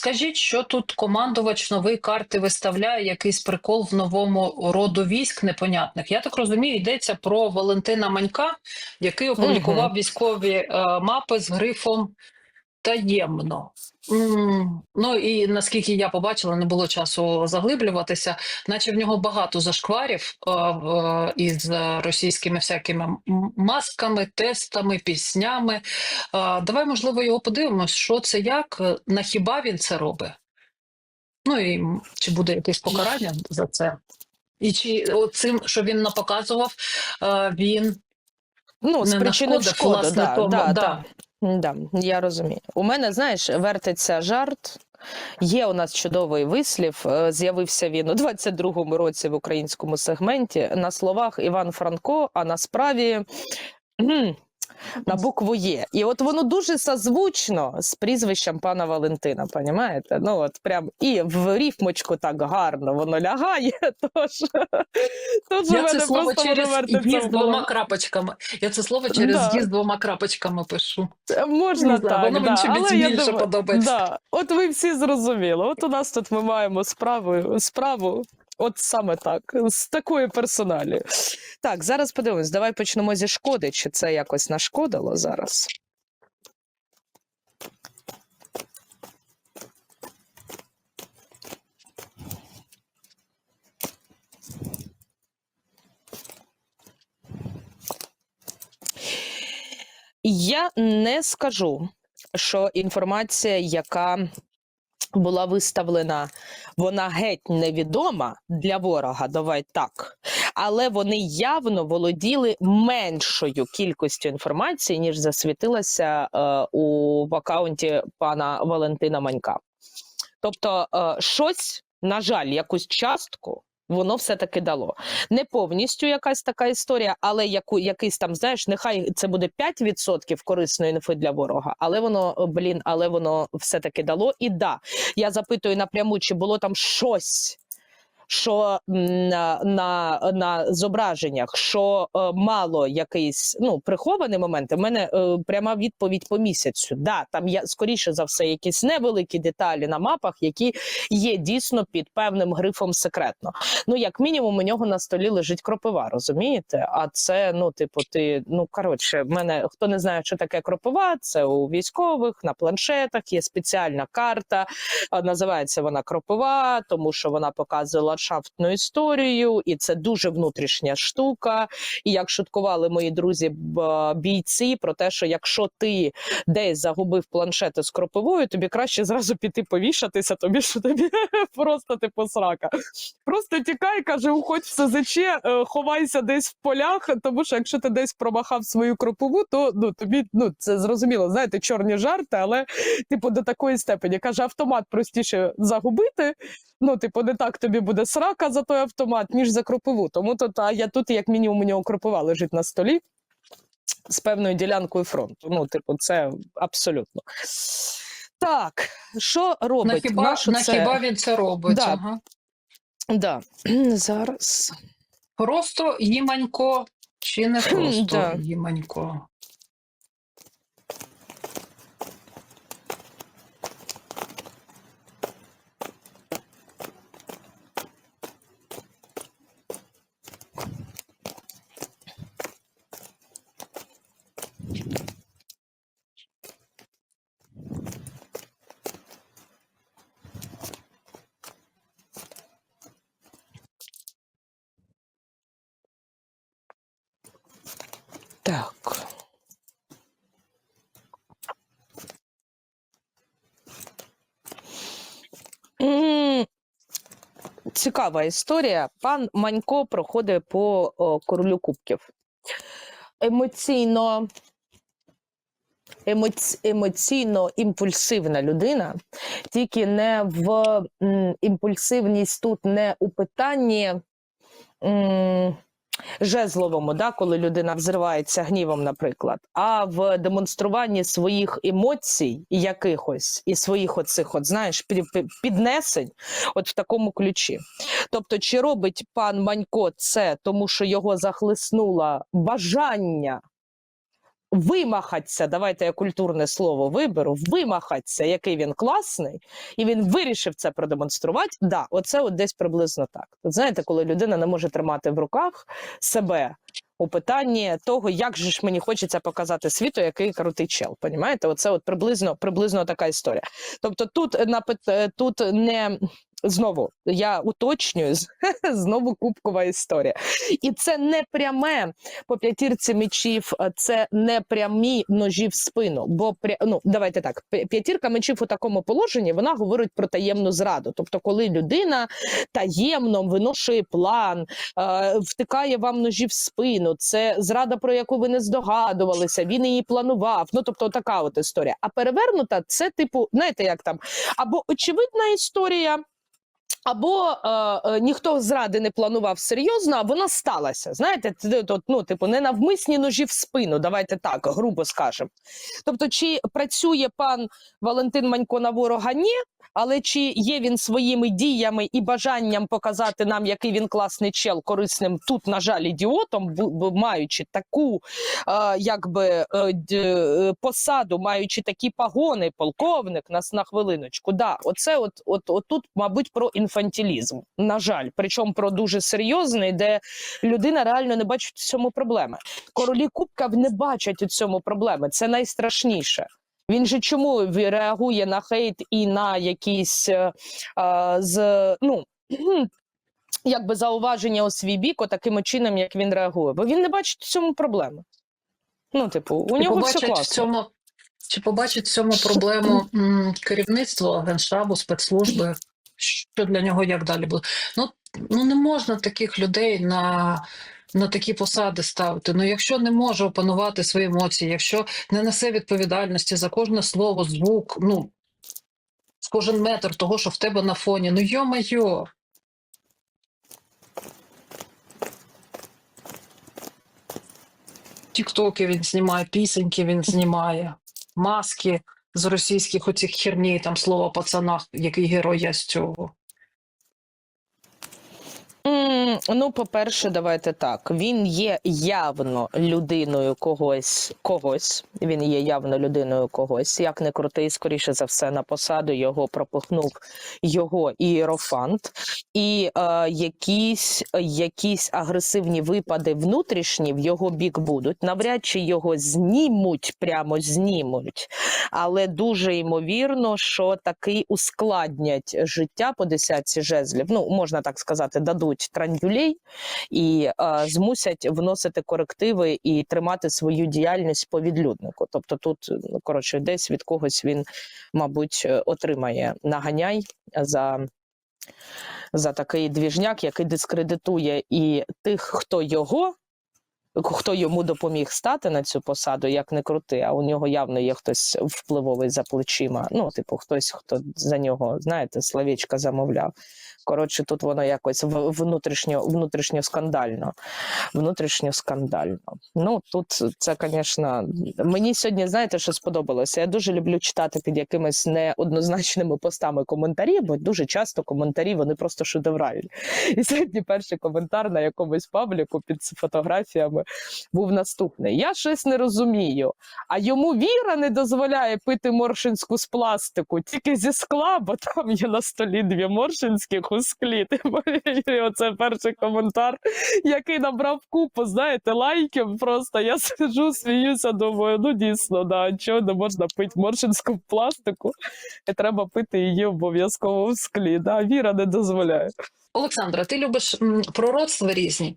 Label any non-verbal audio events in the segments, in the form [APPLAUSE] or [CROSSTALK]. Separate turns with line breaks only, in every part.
Скажіть, що тут командувач нової карти виставляє якийсь прикол в новому роду військ непонятних. Я так розумію, йдеться про Валентина Манька, який опублікував
угу.
військові е, мапи з грифом таємно. Ну і наскільки я побачила, не було часу заглиблюватися, наче в нього багато зашкварів із російськими всякими масками, тестами, піснями. Давай, можливо, його подивимось, що це як, на хіба він це робить. Ну і чи буде якесь покарання за це? І чи цим, що він напоказував, він
Ну,
не нашкодив, власне,
да,
тому,
да,
да.
Да. Я розумію. У мене, знаєш, вертиться жарт. Є у нас чудовий вислів. е, З'явився він у 22-му році в українському сегменті. На словах Іван Франко, а на справі на букву Є. І от воно дуже созвучно з прізвищем пана Валентина. Понімаєте? Ну от прям і в ріфмочку так гарно воно лягає. [LAUGHS] Тож, тож
Я це слово через з двома крапочками. Я це слово через
Да.
з двома крапочками пишу.
Е, Можна так,
воно
да.
мені
я
більше подобається.
От ви всі зрозуміли. От у нас тут ми маємо справу, справу от саме так, з такої персоналі. Так, зараз подивимось, давай почнемо зі шкоди, чи це якось нашкодило зараз. Я не скажу, що інформація, яка була виставлена, вона геть невідома для ворога. Давай так. Але вони явно володіли меншою кількістю інформації, ніж засвітилася е, у в аккаунті пана Валентина Манька. Тобто, е, щось, на жаль, якусь частку. Воно все-таки дало не повністю якась така історія, але яку якийсь там, знаєш, нехай це буде 5% корисної інфи для ворога, але воно, блін, але воно все-таки дало. І да, я запитую напряму, чи було там щось. Що на, на, на зображеннях, що е, мало якийсь ну прихований момент. У мене е, пряма відповідь по місяцю. Да, там є скоріше за все якісь невеликі деталі на мапах, які є дійсно під певним грифом секретно. Ну, як мінімум, у нього на столі лежить кропива, розумієте? А це, ну, типу, ти, ну коротше, в мене хто не знає, що таке кропива, це у військових на планшетах є спеціальна карта. Називається вона кропива, тому що вона показує ландшафтну історію, і це дуже внутрішня штука. І як шуткували мої друзі бійці про те, що якщо ти десь загубив планшети з кропивою, тобі краще зразу піти повішатися, тобі що тобі [LAUGHS] просто типу срака. Просто тікай, каже, уходь в СЗЧ, е, ховайся десь в полях, тому що якщо ти десь промахав свою кропиву, то ну тобі ну це зрозуміло, знаєте, чорні жарти, але типу до такої степені каже, автомат простіше загубити. Ну, типу, не так тобі буде срака за той автомат, ніж за кропиву. Тому то та я тут, як мінімум, у нього кропива лежить на столі з певною ділянкою фронту. Ну, типу, це абсолютно. Так, що робить?
На хіба,
Нащо
на
це?
хіба він це робить?
Да.
Ага.
Да. [CLEARS THROAT] Зараз.
Просто їманько чи не [CLEARS THROAT] просто
да.
їманько?
Цікава історія. Пан Манько проходить по королю кубків. Емоційно, емоці, емоційно імпульсивна людина, тільки не в імпульсивність тут не у питанні. м, жезловому, да, коли людина взривається гнівом, наприклад, а в демонструванні своїх емоцій якихось і своїх оцих, от знаєш, під- під- піднесень, от в такому ключі. Тобто, чи робить пан Манько це, тому що його захлиснуло бажання вимахатися, давайте я культурне слово виберу, вимахатися, який він класний, і він вирішив це продемонструвати. Да, оце от десь приблизно так. От знаєте, коли людина не може тримати в руках себе у питанні того, як же ж мені хочеться показати світу, який крутий чел. Понімаєте? Оце от приблизно, приблизно така історія. Тобто, тут напит тут не знову я уточнюю [LAUGHS] знову кубкова історія, і це не пряме по п'ятірці мечів, е, це не прямі ножі в спину. Бо ну, давайте так, п'ятірка мечів у такому положенні вона говорить про таємну зраду. Тобто, коли людина таємно виношує план, е, втикає вам ножі в спину, це зрада, про яку ви не здогадувалися, він її планував. Ну тобто, така от історія. А перевернута це типу, знаєте, як там або очевидна історія. Або е, е, ніхто зради не планував серйозно, а вона сталася. Знаєте, ну, типу, ненавмисні ножі в спину, давайте так, грубо скажемо. Тобто, чи працює пан Валентин Манько на ворога? Ні, але чи є він своїми діями і бажанням показати нам, який він класний чел, корисним тут, на жаль, ідіотом, маючи таку е, якби е, е, посаду, маючи такі погони, полковник нас на хвилиночку. Да, оце от, от, от тут, мабуть, про інфантилізм. На жаль, причому про дуже серйозний, де людина реально не бачить у цьому проблеми. Королі Кубка не бачать у цьому проблеми. Це найстрашніше. Він же чому реагує на хейт і на якісь е, з ну. [CLEARS THROAT] Якби зауваження у свій бік, таким чином, як він реагує, бо він не бачить у цьому проблеми. Ну, типу, у
Чи
нього все
побачить в цьому, чи побачить в цьому проблему [CLEARS THROAT] м, керівництво Генштабу, спецслужби? Що для нього як далі буде? Ну, ну не можна таких людей на, на такі посади ставити. Ну, якщо не може опанувати свої емоції, якщо не несе відповідальності за кожне слово, звук, ну кожен метр того, що в тебе на фоні, ну йо-майо. Тіктоки він знімає, пісеньки він знімає, маски з російських оцих херні, там слово пацанах, який герой я з цього.
М, Ну, по-перше, давайте так. Він є явно людиною когось, когось. Він є явно людиною когось. Як не крутий, скоріше за все, на посаду його пропихнув його ієрофант. І е, якісь, якісь агресивні випади внутрішні в його бік будуть. Навряд чи його знімуть, прямо знімуть. Але дуже ймовірно, що таки ускладнять життя по десятці жезлів. Ну, можна так сказати, дадуть трандюлей і е, змусять вносити корективи і тримати свою діяльність по відлюднику. Тобто, тут ну коротше, десь від когось він, мабуть, е, отримає наганяй за. За такий двіжняк, який дискредитує і тих, хто його, хто йому допоміг стати на цю посаду, як не крути, а у нього явно є хтось впливовий за плечима. Ну, типу, хтось, хто за нього, знаєте, словечка замовляв. Коротше, тут воно якось внутрішньо, внутрішньо скандально. Внутрішньо скандально. Ну тут це, звісно, мені сьогодні, знаєте, що сподобалося? Я дуже люблю читати під якимись неоднозначними постами коментарі, бо дуже часто коментарі вони просто шедевральні. І сьогодні перший коментар на якомусь пабліку під фотографіями був наступний: Я щось не розумію. А йому віра не дозволяє пити моршинську з пластику, тільки зі скла, бо там є на столі дві моршинських у склі. Оце перший коментар, який набрав купу, знаєте, лайків. Просто я сиджу, сміюся, думаю, ну дійсно, да, чого не можна пити моршинську пластику, і треба пити її обов'язково в склі. Да? Віра не дозволяє.
Олександра, ти любиш пророцтва різні.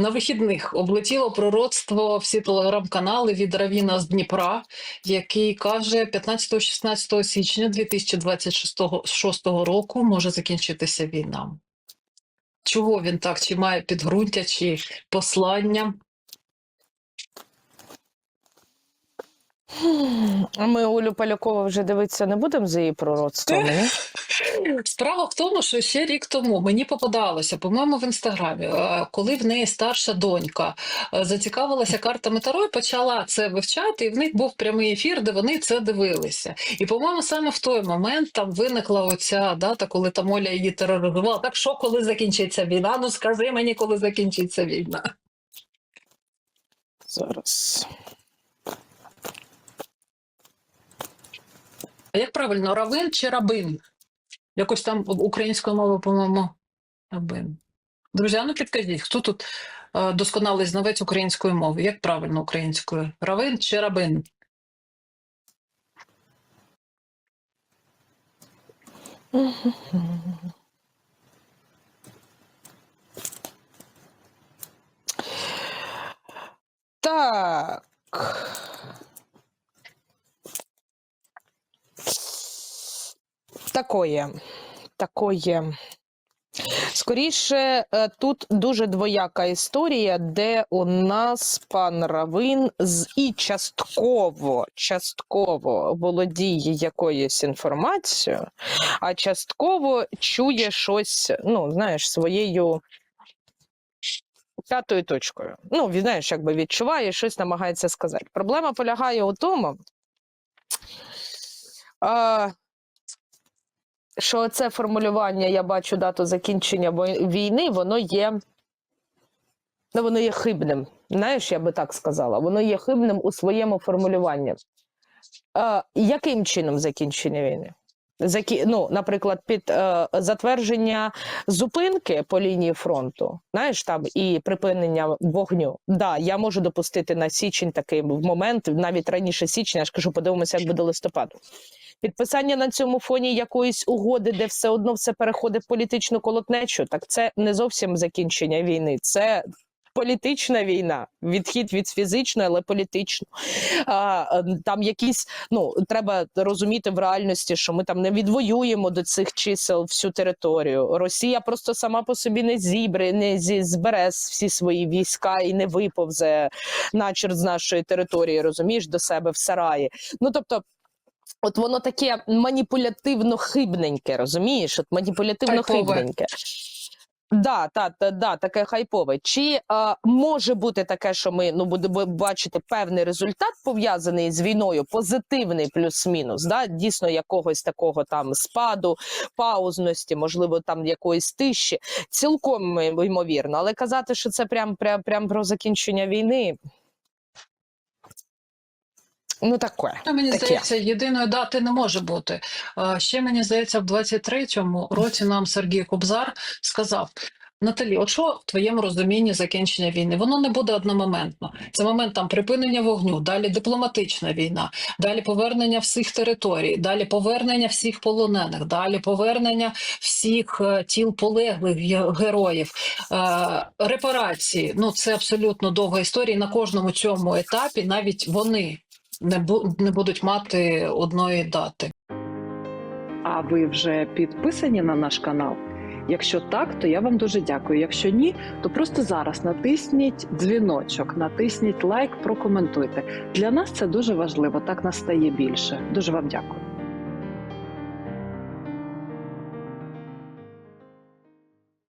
На вихідних облетіло пророцтво всі телеграм-канали від Равіна з Дніпра, який каже, 15-16 січня 2026 року може закінчитися війна. Чого він так? Чи має підґрунтя, чи послання?
А ми Олю Полякову вже дивитися не будемо за її пророцтвами. [LAUGHS]
Справа в тому, що ще рік тому мені попадалося, по-моєму, в інстаграмі, е, коли в неї старша донька е, зацікавилася картами Таро і почала це вивчати, і в них був прямий ефір, де вони це дивилися. І, по-моєму, саме в той момент там виникла оця дата, коли там Оля її тероризувала. Так що, коли закінчиться війна? Ну скажи мені, коли закінчиться війна.
Зараз.
Як правильно, равин чи рабин? Якось там українською мовою, по-моєму, рабин. Друзі, а ну підкажіть, хто тут е, досконалий знавець української мови? Як правильно українською? Равин чи рабин?
Так. Такое. Такое. Скоріше, е, тут дуже двояка історія, де у нас пан Равин з і частково, частково володіє якоюсь інформацією, а частково чує щось, ну, знаєш, своєю п'ятою точкою. Ну, знаєш, якби відчуває, щось намагається сказати. Проблема полягає у тому, а, що це формулювання я бачу дату закінчення війни, воно є. Ну, воно є хибним. Знаєш, я би так сказала. Воно є хибним у своєму формулюванні. Е, яким чином закінчення війни? Закі... Ну, наприклад, під е, затвердження зупинки по лінії фронту, знаєш, там і припинення вогню. Да, я можу допустити на січень такий момент, навіть раніше січня, я ж кажу, подивимося, як буде листопаду. Підписання на цьому фоні якоїсь угоди, де все одно все переходить в політичну колотнечу, так це не зовсім закінчення війни, це політична війна, відхід від фізичної, але політично. А, е, там якісь, ну треба розуміти в реальності, що ми там не відвоюємо до цих чисел всю територію. Росія просто сама по собі не зібре, не зі- збере всі свої війська і не виповзе начерт з нашої території, розумієш, до себе в сараї. Ну тобто. От воно таке маніпулятивно хибненьке, розумієш? От маніпулятивно хибненьке. Да, та, та, да, таке хайпове. Чи а, може бути таке, що ми ну будемо бачити певний результат пов'язаний з війною, позитивний плюс-мінус, да, дійсно якогось такого там спаду, паузності, можливо, там якоїсь тиші, цілком м- ймовірно. Але казати, що це прям, прям, прям про закінчення війни. Ну, таке.
Мені
Таке.
здається, єдиної дати не може бути. Ще мені здається, в 23-му році нам Сергій Кобзар сказав. Наталі, от що в твоєму розумінні закінчення війни? Воно не буде одномоментно. Це момент там припинення вогню, далі дипломатична війна, далі повернення всіх територій, далі повернення всіх полонених, далі повернення всіх е, тіл полеглих героїв, е, репарації. Ну це абсолютно довга історія. На кожному цьому етапі навіть вони не, не будуть мати одної дати.
А ви вже підписані на наш канал? Якщо так, то я вам дуже дякую. Якщо ні, то просто зараз натисніть дзвіночок, натисніть лайк, прокоментуйте. Для нас це дуже важливо. Так нас стає більше. Дуже вам дякую.